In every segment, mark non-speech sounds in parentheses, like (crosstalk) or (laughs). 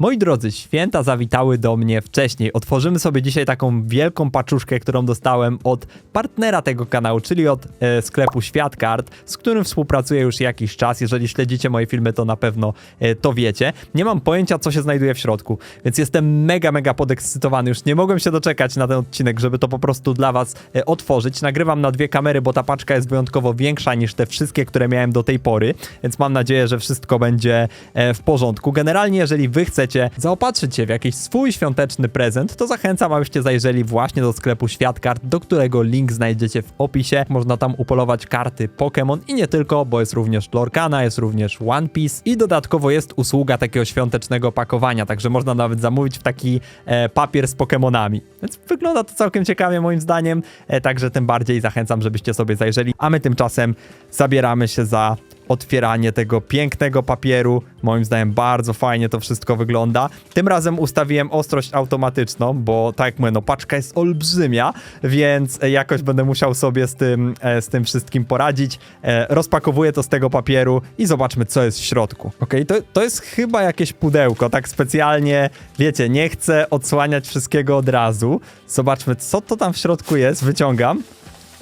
Moi drodzy, święta zawitały do mnie wcześniej. Otworzymy sobie dzisiaj taką wielką paczuszkę, którą dostałem od partnera tego kanału, czyli od e, sklepu Światkart, z którym współpracuję już jakiś czas. Jeżeli śledzicie moje filmy, to na pewno e, to wiecie. Nie mam pojęcia, co się znajduje w środku, więc jestem mega, mega podekscytowany. Już nie mogłem się doczekać na ten odcinek, żeby to po prostu dla was e, otworzyć. Nagrywam na dwie kamery, bo ta paczka jest wyjątkowo większa niż te wszystkie, które miałem do tej pory, więc mam nadzieję, że wszystko będzie e, w porządku. Generalnie, jeżeli wy chcecie zaopatrzyć się w jakiś swój świąteczny prezent, to zachęcam, abyście zajrzeli właśnie do sklepu Światkart, do którego link znajdziecie w opisie. Można tam upolować karty Pokémon i nie tylko, bo jest również Lorcana, jest również One Piece i dodatkowo jest usługa takiego świątecznego pakowania, także można nawet zamówić w taki e, papier z Pokémonami. Więc wygląda to całkiem ciekawie moim zdaniem, e, także tym bardziej zachęcam, żebyście sobie zajrzeli, a my tymczasem zabieramy się za otwieranie tego pięknego papieru. Moim zdaniem bardzo fajnie to wszystko wygląda. Tym razem ustawiłem ostrość automatyczną, bo tak jak mówię, no paczka jest olbrzymia, więc jakoś będę musiał sobie z tym, e, z tym wszystkim poradzić. E, Rozpakowuję to z tego papieru i zobaczmy, co jest w środku. Okej, to, to jest chyba jakieś pudełko, tak specjalnie, wiecie, nie chcę odsłaniać wszystkiego od razu. Zobaczmy, co to tam w środku jest. Wyciągam.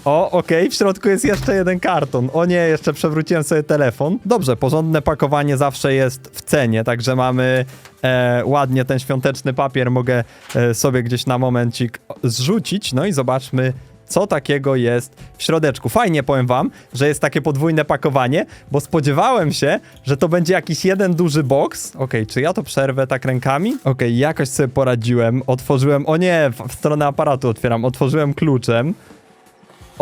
O, okej, w środku jest jeszcze jeden karton. O nie, jeszcze przewróciłem sobie telefon. Dobrze, porządne pakowanie zawsze jest w cenie, także mamy e, ładnie ten świąteczny papier. Mogę e, sobie gdzieś na momencik zrzucić. No i zobaczmy, co takiego jest w środeczku. Fajnie powiem wam, że jest takie podwójne pakowanie, bo spodziewałem się, że to będzie jakiś jeden duży box. Okej, czy ja to przerwę tak rękami? Okej, jakoś sobie poradziłem. Otworzyłem, o nie, w, w stronę aparatu otwieram. Otworzyłem kluczem.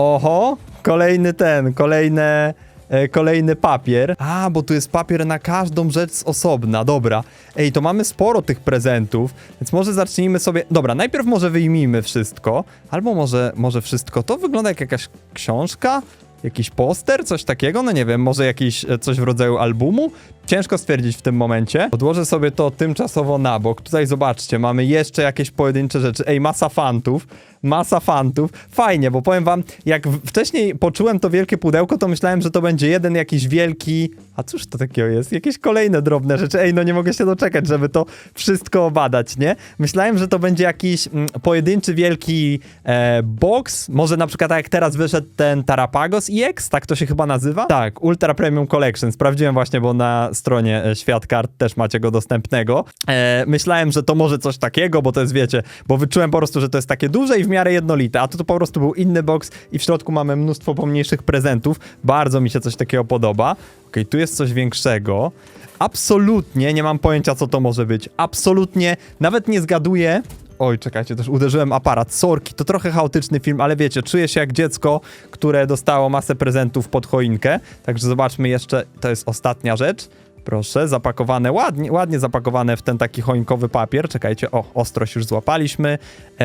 Oho, kolejny ten, kolejne, e, kolejny papier. A, bo tu jest papier na każdą rzecz z osobna, dobra. Ej, to mamy sporo tych prezentów, więc może zacznijmy sobie... Dobra, najpierw może wyjmijmy wszystko, albo może, może wszystko. To wygląda jak jakaś książka? Jakiś poster, coś takiego? No nie wiem, może jakiś e, coś w rodzaju albumu? Ciężko stwierdzić w tym momencie. Odłożę sobie to tymczasowo na bok. Tutaj zobaczcie, mamy jeszcze jakieś pojedyncze rzeczy. Ej, masa fantów. Masa fantów. Fajnie, bo powiem wam, jak wcześniej poczułem to wielkie pudełko, to myślałem, że to będzie jeden jakiś wielki... A cóż to takiego jest? Jakieś kolejne drobne rzeczy. Ej, no nie mogę się doczekać, żeby to wszystko obadać, nie? Myślałem, że to będzie jakiś mm, pojedynczy wielki e, box. Może na przykład tak jak teraz wyszedł ten Tarapagos EX, tak to się chyba nazywa? Tak, Ultra Premium Collection. Sprawdziłem właśnie, bo na stronie e, Światkart też macie go dostępnego. E, myślałem, że to może coś takiego, bo to jest, wiecie, bo wyczułem po prostu, że to jest takie duże i w miarę jednolite, a tu to po prostu był inny box i w środku mamy mnóstwo pomniejszych prezentów. Bardzo mi się coś takiego podoba. Okej, tu jest coś większego. Absolutnie nie mam pojęcia, co to może być. Absolutnie, nawet nie zgaduję. Oj, czekajcie, też uderzyłem aparat. Sorki, to trochę chaotyczny film, ale wiecie, czuję się jak dziecko, które dostało masę prezentów pod choinkę. Także zobaczmy jeszcze, to jest ostatnia rzecz. Proszę, zapakowane, ładnie, ładnie zapakowane w ten taki choinkowy papier. Czekajcie, o, ostrość już złapaliśmy.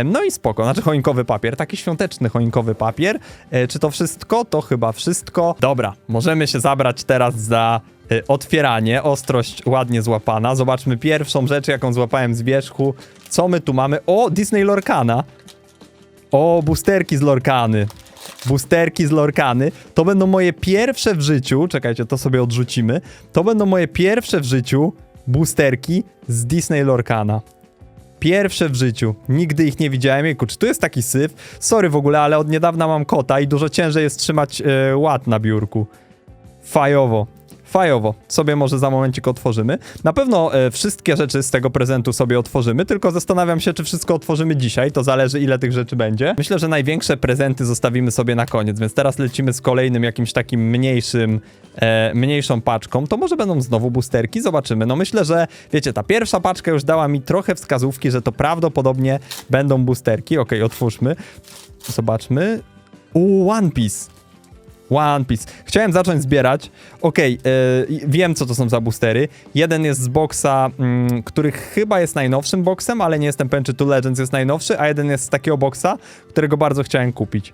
No i spoko, znaczy choinkowy papier, taki świąteczny choinkowy papier. E, czy to wszystko? To chyba wszystko. Dobra, możemy się zabrać teraz za e, otwieranie. Ostrość ładnie złapana. Zobaczmy pierwszą rzecz, jaką złapałem z wierzchu. Co my tu mamy? O, Disney Lorcana. O, boosterki z Lorkany. Boosterki z Lorkany. To będą moje pierwsze w życiu. Czekajcie, to sobie odrzucimy. To będą moje pierwsze w życiu boosterki z Disney Lorkana. Pierwsze w życiu. Nigdy ich nie widziałem. Jejku, czy tu jest taki syf? Sorry w ogóle, ale od niedawna mam kota i dużo ciężej jest trzymać e, ład na biurku. Fajowo. Fajowo. Sobie może za momencik otworzymy. Na pewno e, wszystkie rzeczy z tego prezentu sobie otworzymy, tylko zastanawiam się, czy wszystko otworzymy dzisiaj. To zależy, ile tych rzeczy będzie. Myślę, że największe prezenty zostawimy sobie na koniec, więc teraz lecimy z kolejnym jakimś takim mniejszym, e, mniejszą paczką. To może będą znowu boosterki, zobaczymy. No myślę, że wiecie, ta pierwsza paczka już dała mi trochę wskazówki, że to prawdopodobnie będą boosterki. Okej, otwórzmy. Zobaczmy. U One Piece. One Piece. Chciałem zacząć zbierać. Okej, yy, wiem co to są za boostery. Jeden jest z boxa, mm, który chyba jest najnowszym boxem, ale nie jestem pewien, czy tu Legends jest najnowszy, a jeden jest z takiego boxa, którego bardzo chciałem kupić.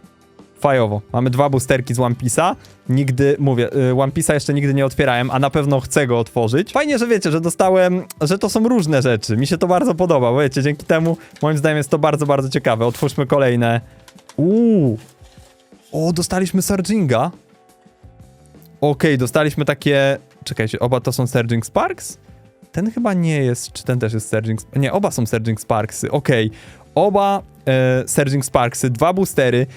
Fajowo. Mamy dwa boosterki z One Piece'a. Nigdy, mówię, y, One Piece'a jeszcze nigdy nie otwierałem, a na pewno chcę go otworzyć. Fajnie, że wiecie, że dostałem, że to są różne rzeczy. Mi się to bardzo podoba, wiecie, dzięki temu moim zdaniem jest to bardzo, bardzo ciekawe. Otwórzmy kolejne. Uuu, o, dostaliśmy Surginga. Okej, dostaliśmy takie... Czekajcie, oba to są Surging Sparks? ten chyba nie jest, czy ten też jest Surging Nie, oba są Surging Sparksy, okej. Oba e, Sparksy, dwa boostery,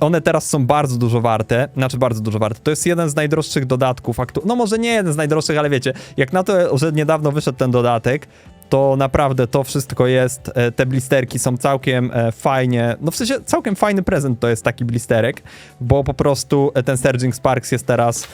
one teraz są bardzo dużo warte, znaczy bardzo dużo warte. To jest jeden z najdroższych dodatków, aktu- no może nie jeden z najdroższych, ale wiecie, jak na to, że niedawno wyszedł ten dodatek, to naprawdę to wszystko jest, e, te blisterki są całkiem e, fajnie, no w sensie całkiem fajny prezent to jest taki blisterek, bo po prostu e, ten Surging Sparks jest teraz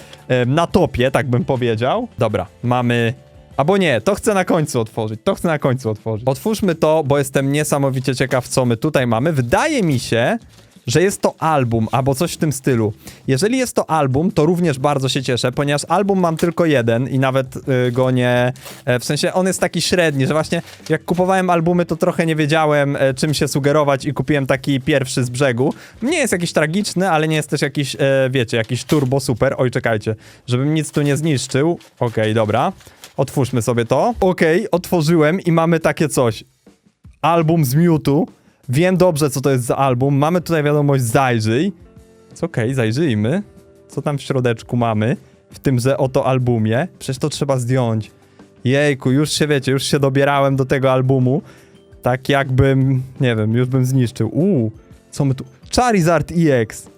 na topie, tak bym powiedział. Dobra, mamy... Albo nie, to chcę na końcu otworzyć, to chcę na końcu otworzyć. Otwórzmy to, bo jestem niesamowicie ciekaw, co my tutaj mamy. Wydaje mi się, że jest to album, albo coś w tym stylu. Jeżeli jest to album, to również bardzo się cieszę, ponieważ album mam tylko jeden i nawet y, go nie... E, w sensie on jest taki średni, że właśnie jak kupowałem albumy, to trochę nie wiedziałem, e, czym się sugerować i kupiłem taki pierwszy z brzegu. Nie jest jakiś tragiczny, ale nie jest też jakiś, e, wiecie, jakiś turbo super. Oj, czekajcie, żebym nic tu nie zniszczył. Okej, dobra. Otwórzmy sobie to. Okej, otworzyłem i mamy takie coś album z Mewtwo. Wiem dobrze, co to jest za album. Mamy tutaj wiadomość zajrzyj. Jest okej, zajrzyjmy. Co tam w środeczku mamy w tymże oto albumie? Przecież to trzeba zdjąć. Jejku, już się wiecie, już się dobierałem do tego albumu. Tak jakbym, nie wiem, już bym zniszczył. Uuu, co my tu... Charizard EX.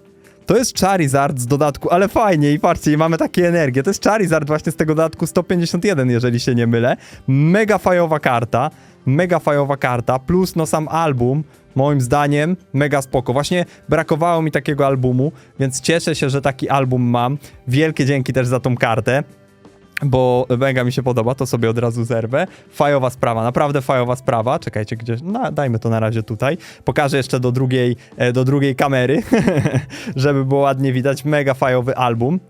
To jest Charizard z dodatku, ale fajnie i patrzcie, i mamy takie energię. To jest Charizard właśnie z tego dodatku 151, jeżeli się nie mylę. Mega fajowa karta, mega fajowa karta, plus no sam album, moim zdaniem, mega spoko. Właśnie brakowało mi takiego albumu, więc cieszę się, że taki album mam. Wielkie dzięki też za tą kartę bo mega mi się podoba, to sobie od razu zerwę. Fajowa sprawa, naprawdę fajowa sprawa. Czekajcie, gdzieś, no dajmy to na razie tutaj. Pokażę jeszcze do drugiej, e, do drugiej kamery, (laughs) żeby było ładnie widać. Mega fajowy album.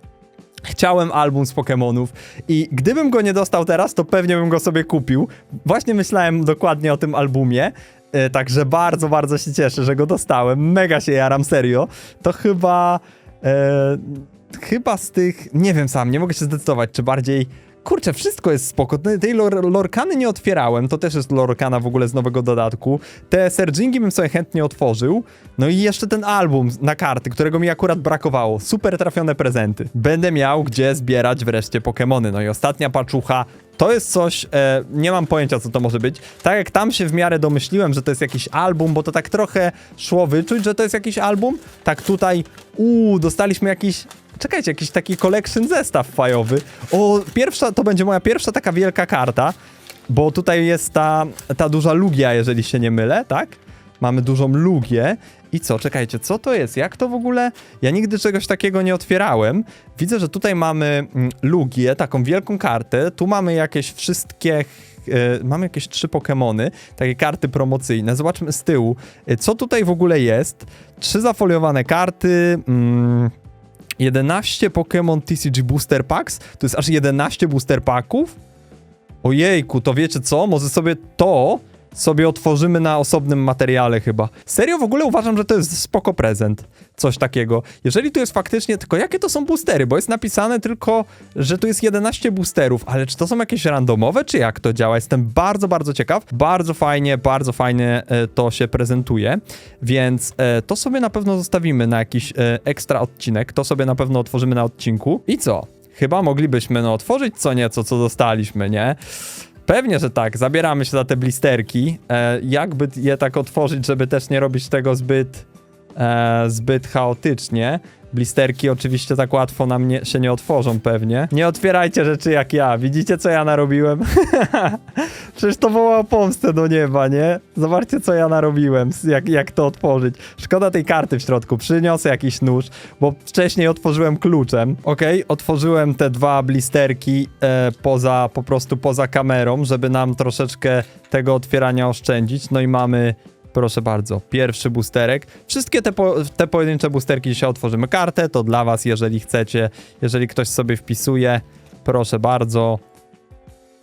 Chciałem album z Pokémonów i gdybym go nie dostał teraz, to pewnie bym go sobie kupił. Właśnie myślałem dokładnie o tym albumie, e, także bardzo, bardzo się cieszę, że go dostałem. Mega się jaram, serio. To chyba... E, chyba z tych, nie wiem sam, nie mogę się zdecydować, czy bardziej, kurczę, wszystko jest spoko, Tej- lor lorkany nie otwierałem, to też jest lorkana w ogóle z nowego dodatku, te sergingi bym sobie chętnie otworzył, no i jeszcze ten album na karty, którego mi akurat brakowało, super trafione prezenty. Będę miał gdzie zbierać wreszcie Pokemony, no i ostatnia paczucha, to jest coś, e, nie mam pojęcia co to może być. Tak jak tam się w miarę domyśliłem, że to jest jakiś album, bo to tak trochę szło wyczuć, że to jest jakiś album, tak tutaj, uuu, dostaliśmy jakiś, czekajcie, jakiś taki collection zestaw fajowy. O, pierwsza, to będzie moja pierwsza taka wielka karta, bo tutaj jest ta, ta duża lugia, jeżeli się nie mylę, tak? Mamy dużą lugię. I co, czekajcie, co to jest? Jak to w ogóle? Ja nigdy czegoś takiego nie otwierałem. Widzę, że tutaj mamy mm, lugię, taką wielką kartę. Tu mamy jakieś wszystkie. E, mamy jakieś trzy Pokémony, takie karty promocyjne. Zobaczmy z tyłu, e, co tutaj w ogóle jest. Trzy zafoliowane karty. Mm, 11 Pokémon TCG Booster Packs. To jest aż 11 booster packów? Ojejku, to wiecie co? Może sobie to sobie otworzymy na osobnym materiale chyba. Serio w ogóle uważam, że to jest spoko prezent. Coś takiego. Jeżeli tu jest faktycznie, tylko jakie to są boostery? Bo jest napisane tylko, że tu jest 11 boosterów, ale czy to są jakieś randomowe, czy jak to działa? Jestem bardzo, bardzo ciekaw. Bardzo fajnie, bardzo fajnie e, to się prezentuje, więc e, to sobie na pewno zostawimy na jakiś e, ekstra odcinek. To sobie na pewno otworzymy na odcinku. I co? Chyba moglibyśmy no otworzyć co nieco, co dostaliśmy, nie? Pewnie, że tak. Zabieramy się za te blisterki. E, jakby je tak otworzyć, żeby też nie robić tego zbyt, e, zbyt chaotycznie. Blisterki oczywiście tak łatwo nam się nie otworzą pewnie. Nie otwierajcie rzeczy jak ja. Widzicie, co ja narobiłem? (laughs) Przecież to woła pomstę do nieba, nie? Zobaczcie, co ja narobiłem, jak, jak to otworzyć. Szkoda tej karty w środku. Przyniosę jakiś nóż, bo wcześniej otworzyłem kluczem. Okej, otworzyłem te dwa blisterki e, poza, po prostu poza kamerą, żeby nam troszeczkę tego otwierania oszczędzić. No i mamy Proszę bardzo, pierwszy boosterek. Wszystkie te, po, te pojedyncze boosterki dzisiaj otworzymy kartę, to dla was, jeżeli chcecie, jeżeli ktoś sobie wpisuje, proszę bardzo.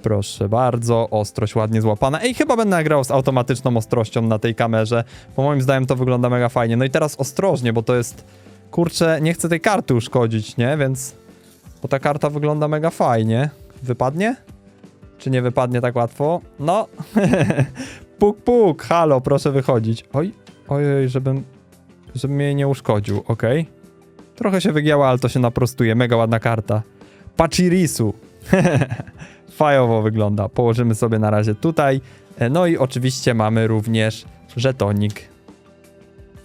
Proszę bardzo, ostrość ładnie złapana. Ej, chyba będę nagrał z automatyczną ostrością na tej kamerze, bo moim zdaniem to wygląda mega fajnie. No i teraz ostrożnie, bo to jest, kurczę, nie chcę tej karty uszkodzić, nie? Więc, bo ta karta wygląda mega fajnie. Wypadnie? Czy nie wypadnie tak łatwo? No, (laughs) puk, puk, halo, proszę wychodzić. Oj, oj, żebym, żebym jej nie uszkodził, okej. Trochę się wygięła, ale to się naprostuje, mega ładna karta. Pachirisu. (laughs) Fajowo wygląda. Położymy sobie na razie tutaj. E, No i oczywiście mamy również żetonik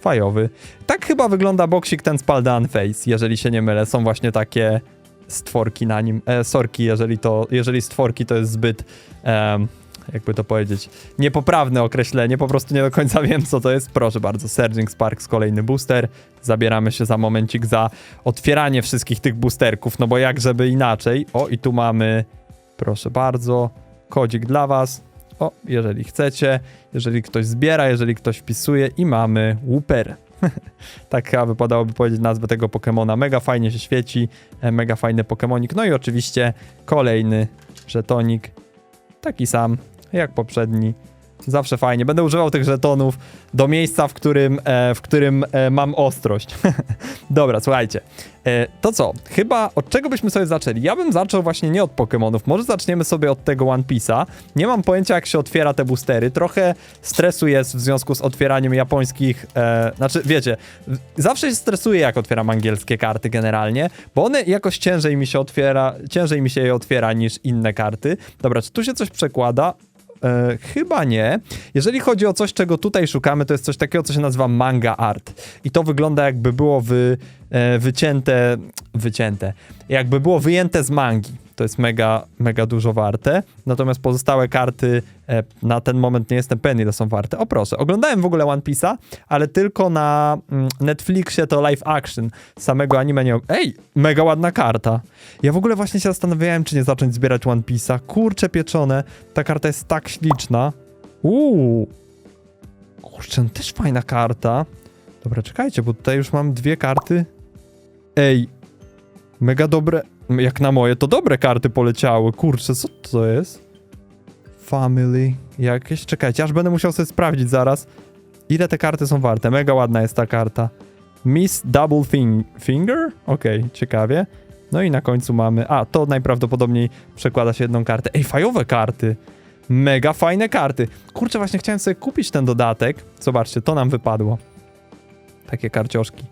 fajowy. Tak chyba wygląda boksik ten Spaldan Face, jeżeli się nie mylę. Są właśnie takie stworki na nim. E, sorki, jeżeli to, jeżeli stworki to jest zbyt, em, jakby to powiedzieć, niepoprawne określenie, po prostu nie do końca (laughs) wiem, co to jest. Proszę bardzo, Surging Sparks, kolejny booster. Zabieramy się za momencik za otwieranie wszystkich tych boosterków, no bo jak żeby inaczej. O, i tu mamy, proszę bardzo, kodzik dla was. O, jeżeli chcecie, jeżeli ktoś zbiera, jeżeli ktoś wpisuje i mamy Wooper. (laughs) tak chyba wypadałoby powiedzieć nazwę tego Pokemona. Mega fajnie się świeci, e, mega fajny Pokemonik. No i oczywiście kolejny żetonik, taki sam jak poprzedni. Zawsze fajnie. Będę używał tych żetonów do miejsca, w którym, e, w którym e, mam ostrość. (laughs) Dobra, słuchajcie. E, to co? Chyba od czego byśmy sobie zaczęli? Ja bym zaczął właśnie nie od Pokemonów. Może zaczniemy sobie od tego One Piece'a. Nie mam pojęcia, jak się otwiera te boostery. Trochę stresu jest w związku z otwieraniem japońskich. E, znaczy, wiecie, zawsze się stresuję, jak otwieram angielskie karty generalnie, bo one jakoś ciężej mi się otwiera, ciężej mi się je otwiera niż inne karty. Dobra, czy tu się coś przekłada? E, chyba nie. Jeżeli chodzi o coś, czego tutaj szukamy, to jest coś takiego, co się nazywa manga art. I to wygląda jakby było wy, e, wycięte, wycięte, jakby było wyjęte z mangi. To jest mega, mega dużo warte. Natomiast pozostałe karty e, na ten moment nie jestem pewien, ile są warte. O proszę, oglądałem w ogóle One Piece'a, ale tylko na mm, Netflixie to live action. Samego anime nie... Ej, mega ładna karta. Ja w ogóle właśnie się zastanawiałem, czy nie zacząć zbierać One Piece'a. Kurcze pieczone, ta karta jest tak śliczna. Uuu. Kurczę, no też fajna karta. Dobra, czekajcie, bo tutaj już mam dwie karty. Ej, mega dobre. Jak na moje, to dobre karty poleciały. Kurczę, co to jest? Family. Jakieś. Czekajcie, aż będę musiał sobie sprawdzić zaraz, ile te karty są warte. Mega ładna jest ta karta. Miss Double Finger? Okej, ciekawie. No i na końcu mamy. A, to najprawdopodobniej przekłada się jedną kartę. Ej, fajowe karty. Mega fajne karty. Kurczę, właśnie chciałem sobie kupić ten dodatek. Zobaczcie, to nam wypadło. Takie karcioszki.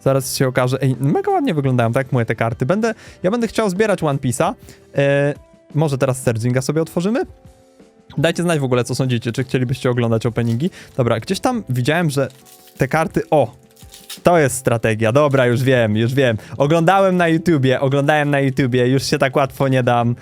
Zaraz się okaże. Ej, mega ładnie wyglądają, tak mówię, te karty. Będę, ja będę chciał zbierać One Piece'a. E, może teraz Serginga sobie otworzymy? Dajcie znać w ogóle, co sądzicie, czy chcielibyście oglądać openingi. Dobra, gdzieś tam widziałem, że te karty... O! To jest strategia, dobra, już wiem, już wiem. Oglądałem na YouTubie, oglądałem na YouTubie, już się tak łatwo nie dam,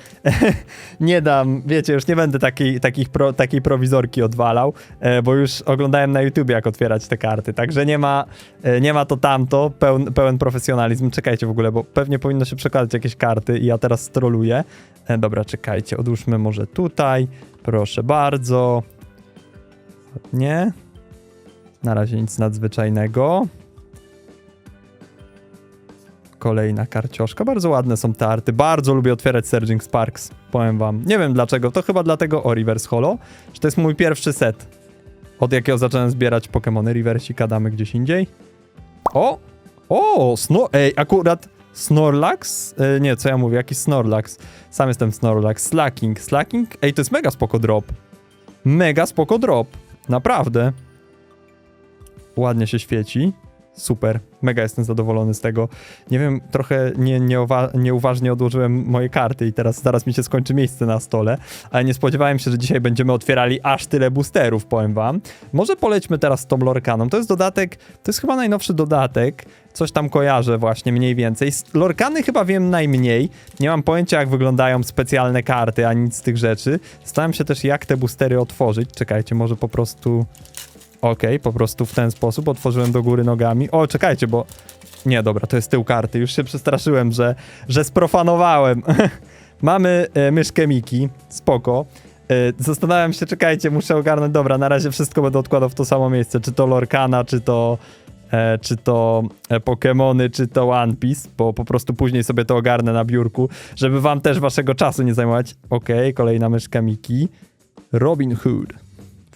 (laughs) nie dam, wiecie, już nie będę takiej, takich pro, takiej prowizorki odwalał, e, bo już oglądałem na YouTubie, jak otwierać te karty, także nie ma, e, nie ma to tamto, pełen, pełen profesjonalizm. Czekajcie w ogóle, bo pewnie powinno się przekładać jakieś karty i ja teraz stroluję. E, dobra, czekajcie, odłóżmy może tutaj, proszę bardzo. Nie. Na razie nic nadzwyczajnego. Kolejna karcioszka. Bardzo ładne są te arty. Bardzo lubię otwierać Surging Sparks. Powiem wam. Nie wiem dlaczego. To chyba dlatego o Reverse Holo. Że to jest mój pierwszy set. Od jakiego zacząłem zbierać Pokémony. Reversika damy gdzieś indziej. O! O! Snor... Ej, akurat Snorlax? E, nie, co ja mówię? Jakiś Snorlax. Sam jestem Snorlax. Slacking. Slacking? Ej, to jest mega spoko drop. Mega spoko drop. Naprawdę. Ładnie się świeci. Super. Mega jestem zadowolony z tego. Nie wiem, trochę nie, nieuwa- nieuważnie odłożyłem moje karty i teraz zaraz mi się skończy miejsce na stole, ale nie spodziewałem się, że dzisiaj będziemy otwierali aż tyle boosterów, powiem wam. Może polećmy teraz z tą Lorkaną. To jest dodatek, to jest chyba najnowszy dodatek. Coś tam kojarzę właśnie mniej więcej. Z Lorkany chyba wiem najmniej. Nie mam pojęcia, jak wyglądają specjalne karty, ani nic z tych rzeczy. Zastanawiam się też, jak te boostery otworzyć. Czekajcie, może po prostu... Okej, po prostu w ten sposób otworzyłem do góry nogami. O, czekajcie, bo... Nie, dobra, to jest tył karty. Już się przestraszyłem, że, że sprofanowałem. (laughs) Mamy e, myszkę Miki, spoko. E, zastanawiam się, czekajcie, muszę ogarnąć. Dobra, na razie wszystko będę odkładał w to samo miejsce. Czy to Lorkana, czy to... E, czy to e, Pokémony, czy to One Piece, bo po prostu później sobie to ogarnę na biurku, żeby wam też waszego czasu nie zajmować. Okej, kolejna myszka Miki. Robin Hood.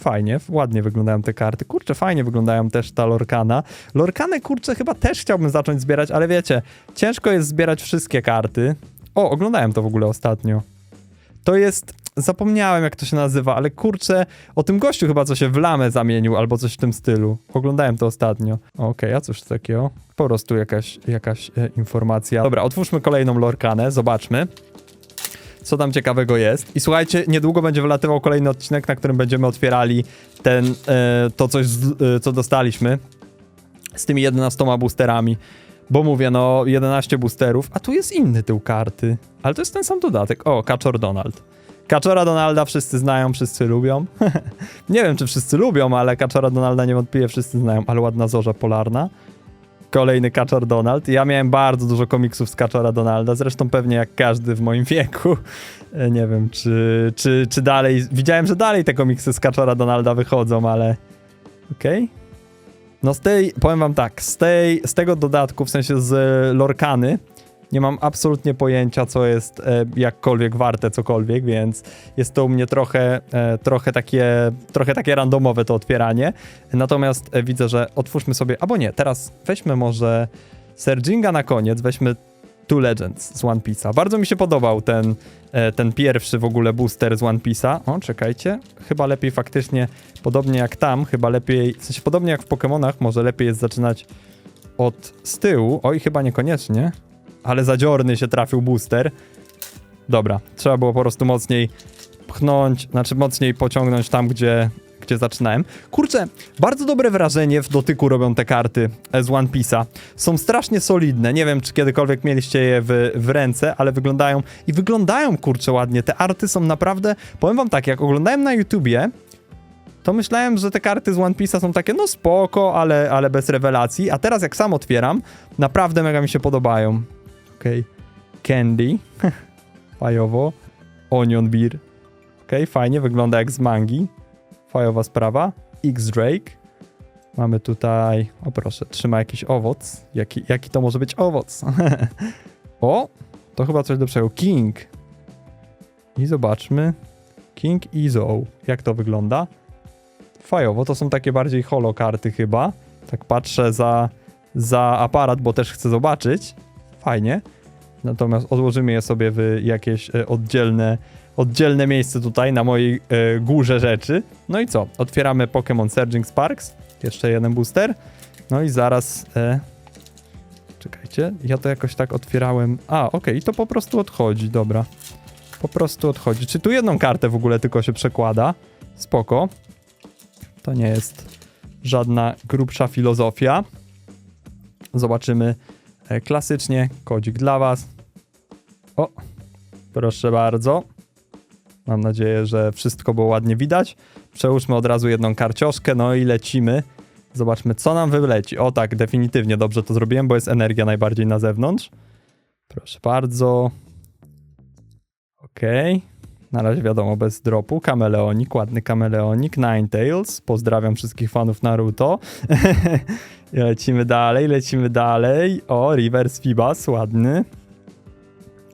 Fajnie, ładnie wyglądają te karty. Kurczę, fajnie wyglądają też ta Lorkana. Lorkanę, kurczę, chyba też chciałbym zacząć zbierać, ale wiecie, ciężko jest zbierać wszystkie karty. O, oglądałem to w ogóle ostatnio. To jest, zapomniałem jak to się nazywa, ale kurczę, o tym gościu chyba co się w lamę zamienił, albo coś w tym stylu. Oglądałem to ostatnio. Okej, a cóż takiego? Po prostu jakaś, jakaś e, informacja. Dobra, otwórzmy kolejną Lorkanę, zobaczmy. Co tam ciekawego jest. I słuchajcie, niedługo będzie wylatywał kolejny odcinek, na którym będziemy otwierali ten, e, to coś, e, co dostaliśmy z tymi 11 boosterami. Bo mówię, no 11 boosterów, a tu jest inny tył karty. Ale to jest ten sam dodatek. O, Kaczor Donald. Kaczora Donalda wszyscy znają, wszyscy lubią. (laughs) nie wiem, czy wszyscy lubią, ale Kaczora Donalda niewątpliwie wszyscy znają. Ale ładna zorza polarna. Kolejny Kaczor Donald. Ja miałem bardzo dużo komiksów z Kaczora Donalda, zresztą pewnie jak każdy w moim (laughs) wieku. E, Nie wiem, czy, czy, czy dalej... Widziałem, że dalej te komiksy z Kaczora Donalda wychodzą, ale... Okej. No z tej, powiem wam tak, z, tej, z tego dodatku, w sensie z Lorkany, nie mam absolutnie pojęcia, co jest e, jakkolwiek warte cokolwiek, więc jest to u mnie trochę, e, trochę, takie, trochę takie randomowe to otwieranie. Natomiast e, widzę, że otwórzmy sobie, albo nie, teraz weźmy może Serginga na koniec, weźmy Two Legends z One Piece'a. Bardzo mi się podobał ten, e, ten pierwszy w ogóle booster z One Piece'a. O, czekajcie, chyba lepiej faktycznie, podobnie jak tam, chyba lepiej, w sensie podobnie jak w Pokémonach, może lepiej jest zaczynać od z tyłu. Oj, chyba niekoniecznie, ale zadziorny się trafił booster. Dobra, trzeba było po prostu mocniej pchnąć, znaczy mocniej pociągnąć tam, gdzie, gdzie zaczynałem. Kurczę, bardzo dobre wrażenie w dotyku robią te karty z One Piece'a. Są strasznie solidne. Nie wiem, czy kiedykolwiek mieliście je w, w ręce, ale wyglądają i wyglądają kurczę ładnie. Te arty są naprawdę. Powiem wam tak, jak oglądałem na YouTubie, to myślałem, że te karty z One Piece'a są takie, no spoko, ale, ale bez rewelacji. A teraz, jak sam otwieram, naprawdę mega mi się podobają. Okej. Candy. (laughs) Fajowo. Onion Beer. Okej, fajnie, wygląda jak z mangi. Fajowa sprawa. X-Drake. Mamy tutaj, o proszę, trzyma jakiś owoc. Jaki, jaki to może być owoc? (laughs) o, to chyba coś lepszego. King. I zobaczmy. King Izo. Jak to wygląda? Fajowo, to są takie bardziej holo karty chyba. Tak patrzę za, za aparat, bo też chcę zobaczyć. Fajnie. Natomiast odłożymy je sobie w jakieś e, oddzielne, oddzielne miejsce tutaj na mojej e, górze rzeczy. No i co? Otwieramy Pokémon Surging Sparks. Jeszcze jeden booster. No i zaraz... E, czekajcie, ja to jakoś tak otwierałem... A, okej, i to po prostu odchodzi, dobra. Po prostu odchodzi. Czy tu jedną kartę w ogóle tylko się przekłada? Spoko. To nie jest żadna grubsza filozofia. Zobaczymy klasycznie. Kodzik dla Was. O, proszę bardzo. Mam nadzieję, że wszystko było ładnie widać. Przełóżmy od razu jedną karcioszkę, no i lecimy. Zobaczmy, co nam wyleci. O tak, definitywnie dobrze to zrobiłem, bo jest energia najbardziej na zewnątrz. Proszę bardzo. Okej. Na razie wiadomo, bez dropu. Kameleonik, ładny kameleonik. Ninetales. Pozdrawiam wszystkich fanów Naruto. (laughs) Lecimy dalej, lecimy dalej. O, Reverse Fibas, ładny.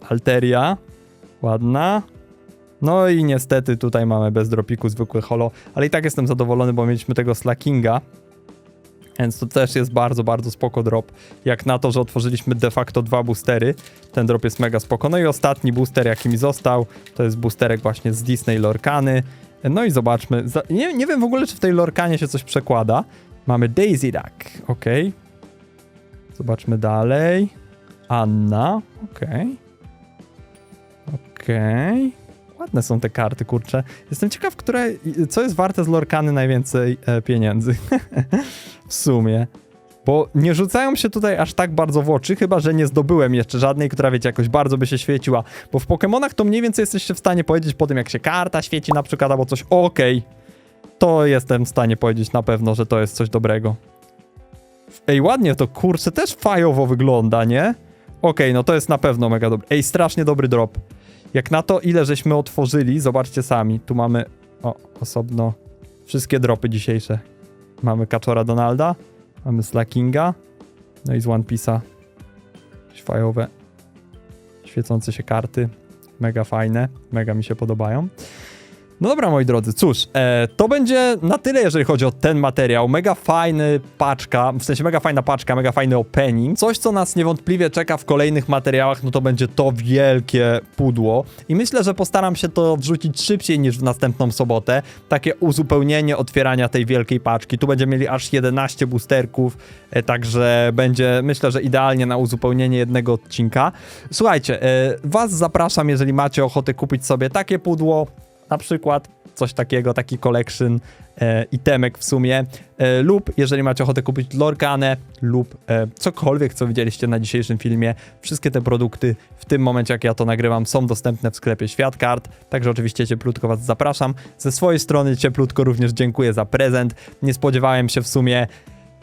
Alteria, ładna. No i niestety tutaj mamy bez dropiku zwykły holo, ale i tak jestem zadowolony, bo mieliśmy tego Slackinga. Więc to też jest bardzo, bardzo spoko drop. Jak na to, że otworzyliśmy de facto dwa boostery, ten drop jest mega spoko. No i ostatni booster, jaki mi został, to jest boosterek właśnie z Disney Lorkany. No i zobaczmy. Nie, nie wiem w ogóle, czy w tej Lorkanie się coś przekłada. Mamy Daisy Duck, ok. Zobaczmy dalej. Anna, okej. Okej. Ładne są te karty, kurczę. Jestem ciekaw, które, co jest warte z Lorkany najwięcej e, pieniędzy. (laughs) w sumie. Bo nie rzucają się tutaj aż tak bardzo w oczy, chyba że nie zdobyłem jeszcze żadnej, która wiecie, jakoś bardzo by się świeciła. Bo w Pokémonach to mniej więcej jesteście w stanie powiedzieć po tym, jak się karta świeci na przykład, albo coś, okej, to jestem w stanie powiedzieć na pewno, że to jest coś dobrego. Ej, ładnie to, kurczę, też fajowo wygląda, nie? Okej, no to jest na pewno mega dobry. Ej, strasznie dobry drop. Jak na to, ile żeśmy otworzyli, zobaczcie sami. Tu mamy, o, osobno, wszystkie dropy dzisiejsze. Mamy Kaczora Donalda, mamy Slackinga, no i z One Piece'a jakieś fajowe, świecące się karty. Mega fajne, mega mi się podobają. No dobra, moi drodzy, cóż, e, to będzie na tyle, jeżeli chodzi o ten materiał. Mega fajny paczka, w sensie mega fajna paczka, mega fajny opening. Coś, co nas niewątpliwie czeka w kolejnych materiałach, no to będzie to wielkie pudło. I myślę, że postaram się to wrzucić szybciej niż w następną sobotę. Takie uzupełnienie otwierania tej wielkiej paczki. Tu będziemy mieli aż 11 boosterków, e, także będzie, myślę, że idealnie na uzupełnienie jednego odcinka. Słuchajcie, e, was zapraszam, jeżeli macie ochotę kupić sobie takie pudło, na przykład coś takiego, taki collection e, itemek w sumie, e, lub jeżeli macie ochotę kupić Lorkanę lub e, cokolwiek, co widzieliście na dzisiejszym filmie, wszystkie te produkty w tym momencie, jak ja to nagrywam, są dostępne w sklepie Światkart, także oczywiście cieplutko was zapraszam. Ze swojej strony cieplutko również dziękuję za prezent. Nie spodziewałem się w sumie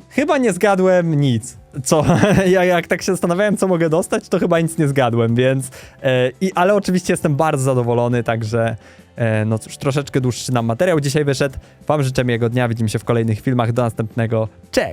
Chyba nie zgadłem nic. Co? (laughs) Ja jak tak się zastanawiałem, co mogę dostać, to chyba nic nie zgadłem, więc. I, ale oczywiście jestem bardzo zadowolony, także. E, no cóż, troszeczkę dłuższy nam materiał dzisiaj wyszedł. Wam życzę miłego dnia, widzimy się w kolejnych filmach. Do następnego. Cześć!